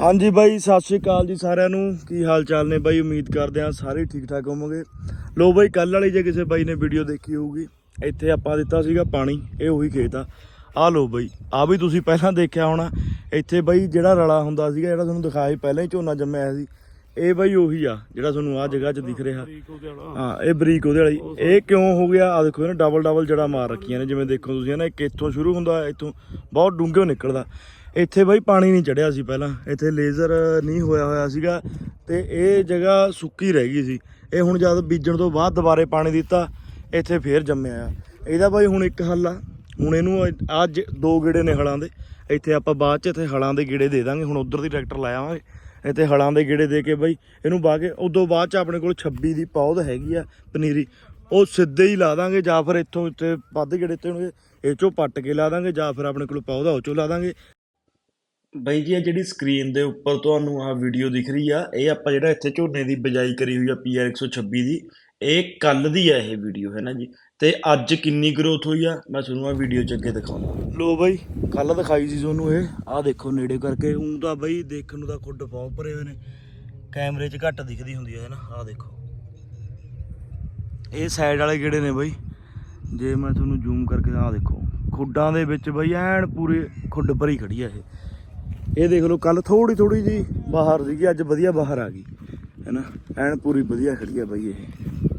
ਹਾਂਜੀ ਬਾਈ ਸਤਿ ਸ਼੍ਰੀ ਅਕਾਲ ਜੀ ਸਾਰਿਆਂ ਨੂੰ। ਕੀ ਹਾਲ ਚਾਲ ਨੇ ਬਾਈ? ਉਮੀਦ ਕਰਦੇ ਹਾਂ ਸਾਰੇ ਠੀਕ ਠਾਕ ਹੋਵੋਗੇ। ਲੋ ਬਾਈ ਕੱਲ ਵਾਲੀ ਜੇ ਕਿਸੇ ਬਾਈ ਨੇ ਵੀਡੀਓ ਦੇਖੀ ਹੋਊਗੀ ਇੱਥੇ ਆਪਾਂ ਦਿੱਤਾ ਸੀਗਾ ਪਾਣੀ ਇਹ ਉਹੀ ਖੇਤ ਆ। ਆ ਲੋ ਬਾਈ ਆ ਵੀ ਤੁਸੀਂ ਪਹਿਲਾਂ ਦੇਖਿਆ ਹੋਣਾ ਇੱਥੇ ਬਾਈ ਜਿਹੜਾ ਰਲਾ ਹੁੰਦਾ ਸੀਗਾ ਜਿਹੜਾ ਤੁਹਾਨੂੰ ਦਿਖਾਇਆ ਸੀ ਪਹਿਲਾਂ ਹੀ ਝੋਨਾ ਜੰਮਿਆ ਸੀ ਇਹ ਬਾਈ ਉਹੀ ਆ ਜਿਹੜਾ ਤੁਹਾਨੂੰ ਆ ਜਗ੍ਹਾ 'ਚ ਦਿਖ ਰਿਹਾ। ਹਾਂ ਇਹ ਬਰੀਕ ਉਹਦੇ ਵਾਲੀ। ਇਹ ਕਿਉਂ ਹੋ ਗਿਆ? ਆ ਦੇਖੋ ਇਹਨੇ ਡਬਲ ਡਬਲ ਜੜਾ ਮਾਰ ਰੱਖੀਆਂ ਨੇ ਜਿਵੇਂ ਦੇਖੋ ਤੁਸੀਂ ਨਾ ਇੱਕ ਇੱਥੋਂ ਸ਼ੁਰੂ ਹੁੰਦਾ ਇੱਥੋਂ ਬਹੁਤ ਡੂੰਘੇ ਨਿਕਲਦਾ। ਇੱਥੇ ਬਾਈ ਪਾਣੀ ਨਹੀਂ ਚੜਿਆ ਸੀ ਪਹਿਲਾਂ। ਇੱਥੇ ਲੇਜ਼ਰ ਨਹੀਂ ਹੋਇਆ ਹੋਇਆ ਸੀਗਾ ਤੇ ਇਹ ਜਗ੍ਹਾ ਸੁੱਕੀ ਰਹਿ ਗਈ ਸੀ। ਇਹ ਹੁਣ ਜਦ ਬੀਜਣ ਤੋਂ ਬਾਅਦ ਦੁਬਾਰੇ ਪਾਣੀ ਦਿੱਤਾ, ਇੱਥੇ ਫੇਰ ਜੰਮਿਆ ਆ। ਇਹਦਾ ਬਾਈ ਹੁਣ ਇੱਕ ਹੱਲ ਆ। ਹੁਣ ਇਹਨੂੰ ਅੱਜ ਦੋ ਗੇੜੇ ਨੇ ਹਲਾਂ ਦੇ। ਇੱਥੇ ਆਪਾਂ ਬਾਅਦ ਚ ਇੱਥੇ ਹਲਾਂ ਦੇ ਗੇੜੇ ਦੇ ਦਾਂਗੇ। ਹੁਣ ਉਧਰ ਦੀ ਟਰੈਕਟਰ ਲਾਇਆਵਾਂਗੇ ਇੱਥੇ ਹਲਾਂ ਦੇ ਗੇੜੇ ਦੇ ਕੇ ਬਾਈ ਇਹਨੂੰ ਬਾਹ ਕੇ ਉਦੋਂ ਬਾਅਦ ਚ ਆਪਣੇ ਕੋਲ 26 ਦੀ ਪੌਦ ਹੈਗੀ ਆ ਪਨੀਰੀ। ਉਹ ਸਿੱਧੇ ਹੀ ਲਾ ਦਾਂਗੇ ਜਾਂ ਫਿਰ ਇੱਥੋਂ ਇੱਥੇ ਵੱਧ ਗੇੜੇ ਤੇ ਹੋਣਗੇ ਇਹ ਚੋਂ ਪੱਟ ਕੇ ਲਾ ਦਾਂਗੇ ਜਾਂ ਫਿਰ ਆਪਣੇ ਕੋਲ ਪੌਦਾ ਉਹ ਚੋਂ ਲਾ ਦਾਂਗੇ। ਬਾਈ ਜੀ, ਇਹ ਜਿਹੜੀ ਸਕਰੀਨ ਦੇ ਉੱਪਰ ਤੁਹਾਨੂੰ ਆਹ ਵੀਡੀਓ ਦਿਖ ਰਹੀ ਆ, ਇਹ ਆਪਾਂ ਜਿਹੜਾ ਇੱਥੇ ਝੋਨੇ ਦੀ ਬਿਜਾਈ ਕਰੀ ਹੋਈ ਆ PR 126 ਦੀ, ਇਹ ਕੱਲ ਦੀ ਆ ਇਹ ਵੀਡੀਓ ਹੈ ਨਾ ਜੀ? ਤੇ ਅੱਜ ਕਿੰਨੀ ਗਰੋਥ ਹੋਈ ਆ? ਮੈਂ ਤੁਹਾਨੂੰ ਆ ਵੀਡੀਓ ਚ ਅੱਗੇ ਦਿਖਾਉਂਦਾ। ਲੋ ਬਾਈ ਕੱਲ ਦਿਖਾਈ ਸੀ ਤੁਹਾਨੂੰ ਇਹ। ਆਹ ਦੇਖੋ ਨੇੜੇ ਕਰਕੇ ਉਂ ਤਾਂ ਬਾਈ ਦੇਖਣ ਨੂੰ ਤਾਂ ਖੁੱਡ ਬਹੁਤ ਭਰੇ ਹੋਏ ਨੇ। ਕੈਮਰੇ 'ਚ ਘੱਟ ਦਿਖਦੀ ਹੁੰਦੀ ਹੈ ਨਾ? ਆਹ ਦੇਖੋ। ਇਹ ਸਾਈਡ ਵਾਲੇ ਕਿਹੜੇ ਨੇ ਬਾਈ? ਜੇ ਮੈਂ ਤੁਹਾਨੂੰ ਜ਼ੂਮ ਕਰਕੇ, ਆਹ ਦੇਖੋ। ਖੁੱਡਾਂ ਦੇ ਵਿੱਚ ਬਾਈ ਐਨ ਪੂਰੇ ਖੁੱਡ ਭਰੀ ਖੜੀ ਆ ਇਹ। ਇਹ ਦੇਖ ਲਓ ਕੱਲ ਥੋੜੀ ਥੋੜੀ ਜੀ ਬਾਹਰ ਸੀਗੀ, ਅੱਜ ਵਧੀਆ ਬਾਹਰ ਆ ਗਈ। ਹੈਨਾ ਐਨ ਪੂਰੀ ਵਧੀਆ ਖੜੀ ਆ ਬਾਈ ਇਹ।